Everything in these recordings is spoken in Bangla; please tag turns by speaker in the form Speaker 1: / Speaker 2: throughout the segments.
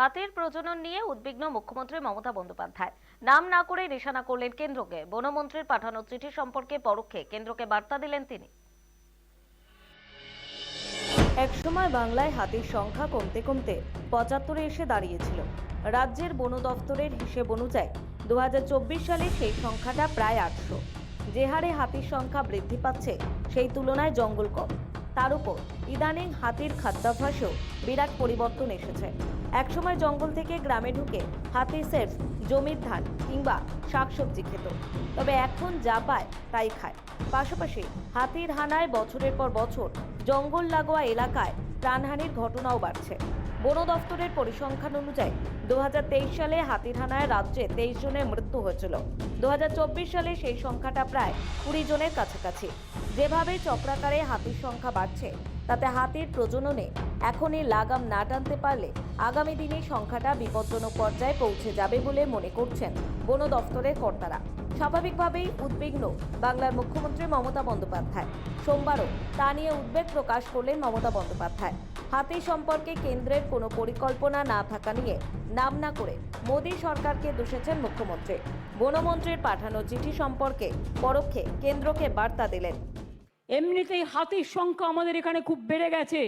Speaker 1: হাতির প্রজনন নিয়ে উদ্বিগ্ন মুখ্যমন্ত্রী মমতা বন্দ্যোপাধ্যায়। নাম না করে নিশানা করলেন কেন্দ্রকে। বনমন্ত্রীর পাঠানো চিঠি সম্পর্কে পরোক্ষে কেন্দ্রকে বার্তা দিলেন তিনি। একসময় বাংলায় হাতির সংখ্যা কমতে কমতে পঁচাত্তরে এসে দাঁড়িয়েছিল। রাজ্যের বন দফতরের হিসেব অনুযায়ী দু হাজার চব্বিশ সালে সেই সংখ্যাটা প্রায় আটশো। যে হারে হাতির সংখ্যা বৃদ্ধি পাচ্ছে, সেই তুলনায় জঙ্গল কম। তার উপর ইদানিং হাতির খাদ্যাভ্যাসেও বিরাট পরিবর্তন এসেছে। একসময় জঙ্গল থেকে গ্রামে ঢুকে হাতি সেফ জমির ধান কিংবা শাকসবজি খেত। তবে এখন যা পায় তাই খায়। পাশাপাশি হাতির হানায় বছরের পর বছর জঙ্গল লাগোয়া এলাকায় প্রাণহানির ঘটনাও বাড়ছে। বন দফতরের পরিসংখ্যান অনুযায়ী দু হাজার তেইশ সালে হাতিরহানায় রাজ্যে তেইশ জনের মৃত্যু হয়েছিল। দু হাজার চব্বিশ সালে সেই সংখ্যাটা প্রায় কুড়ি জনের কাছাকাছি। যেভাবে চক্রাকারে হাতির সংখ্যা বাড়ছে তাতে হাতির প্রজননে এখনই লাগাম না টানতে পারলে আগামী দিনে সংখ্যাটা বিপজ্জনক পর্যায়ে পৌঁছে যাবে বলে মনে করছেন বন দফতরের কর্তারা। স্বাভাবিকভাবেই উদ্বিগ্ন বাংলার মুখ্যমন্ত্রী মমতা বন্দ্যোপাধ্যায়। সোমবারও তা নিয়ে উদ্বেগ প্রকাশ করলেন মমতা বন্দ্যোপাধ্যায়। হাতি সম্পর্কে কেন্দ্রের কোনো পরিকল্পনা না থাকা নিয়ে নাম না করে মোদী সরকারকে দোষেছেন মুখ্যমন্ত্রী। বনমন্ত্রীর পাঠানো চিঠি সম্পর্কে পরোক্ষে কেন্দ্রকে বার্তা দিলেন
Speaker 2: এমনিতেই হাতির সংখ্যা আমাদের এখানে খুব বেড়ে গেছে।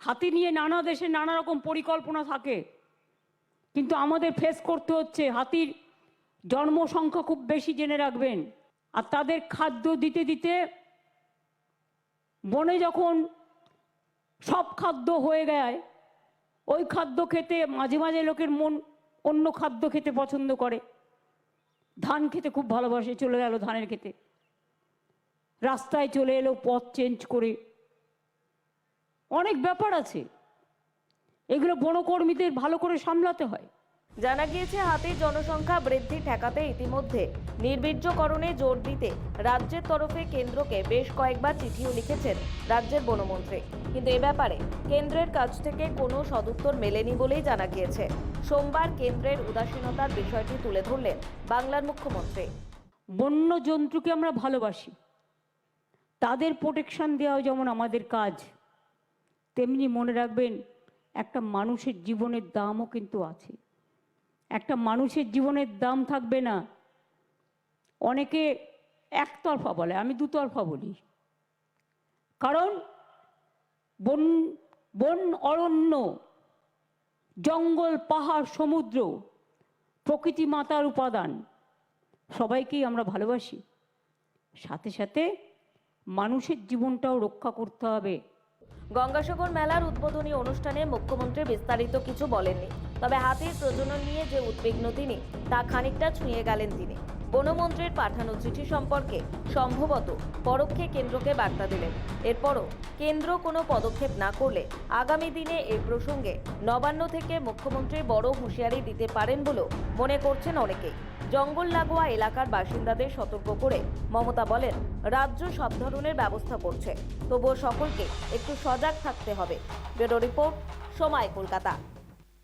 Speaker 2: হাতি নিয়ে নানা দেশে নানা রকম পরিকল্পনা থাকে। কিন্তু আমাদের ফেস করতে হচ্ছে হাতির জন্ম সংখ্যা খুব বেশি জেনে রাখবেন। আর তাদের খাদ্য দিতে দিতে বনে যখন সব খাদ্য হয়ে যায়, ওই খাদ্য খেতে মাঝে মাঝে লোকের মন অন্য খাদ্য খেতে পছন্দ করে। ধান খেতে খুব ভালোবাসে, চলে গেল ধানের খেতে রাস্তায় চলে এলো পথ চেঞ্জ করে। অনেক ব্যাপার আছে। এগুলো বনকর্মীদের ভালো করে সামলাতে হয়।
Speaker 1: জানা গিয়েছে হাতির জনসংখ্যা বৃদ্ধি ঠেকাতে ইতিমধ্যে নির্বীর্যকরণে জোর দিতে রাজ্যের তরফে কেন্দ্রকে বেশ কয়েকবার চিঠিও লিখেছেন রাজ্যের বনমন্ত্রী। কিন্তু এ ব্যাপারে কেন্দ্রের কাছ থেকে কোনো সদুত্তর মেলেনি বলেই জানা গিয়েছে। সোমবার কেন্দ্রের উদাসীনতার বিষয়টি তুলে ধরলেন বাংলার মুখ্যমন্ত্রী।
Speaker 2: বন্য জন্তুকে আমরা ভালোবাসি। তাদের প্রোটেকশান দেওয়াও যেমন আমাদের কাজ, তেমনি মনে রাখবেন একটা মানুষের জীবনের দামও কিন্তু আছে। একটা মানুষের জীবনের দাম থাকবে না। অনেকে একতরফা বলে, আমি দুতরফা বলি। কারণ বন বন অরণ্য, জঙ্গল, পাহাড়, সমুদ্র প্রকৃতি মাতার উপাদান। সবাইকেই আমরা ভালোবাসি। সাথে সাথে মানুষের জীবনটাও রক্ষা করতে হবে।
Speaker 1: গঙ্গাসাগর মেলার উদ্বোধনী অনুষ্ঠানে মুখ্যমন্ত্রী বিস্তারিত কিছু বলেননি, তবে হাতির প্রজনন নিয়ে যে উদ্বিগ্ন তিনি, তা খানিকটা ছুঁয়ে গেলেন তিনি। বনমন্ত্রীর পাঠানো চিঠি সম্পর্কে সম্ভবত পরোক্ষে কেন্দ্রকে বার্তা দিলেন। এরপরও কেন্দ্র কোনো পদক্ষেপ না করলে আগামী দিনে এই প্রসঙ্গে নবান্ন থেকে মুখ্যমন্ত্রী বড় হুঁশিয়ারি দিতে পারেন বলেও মনে করছেন অনেকেই। জঙ্গল লাগোয়া এলাকার বাসিন্দাদের সতর্ক করে মমতা বলেন, রাজ্য সব ধরনের ব্যবস্থা করছে। তবুও সকলকে একটু সজাগ থাকতে হবে। ব্যুরো রিপোর্ট সময় কলকাতা।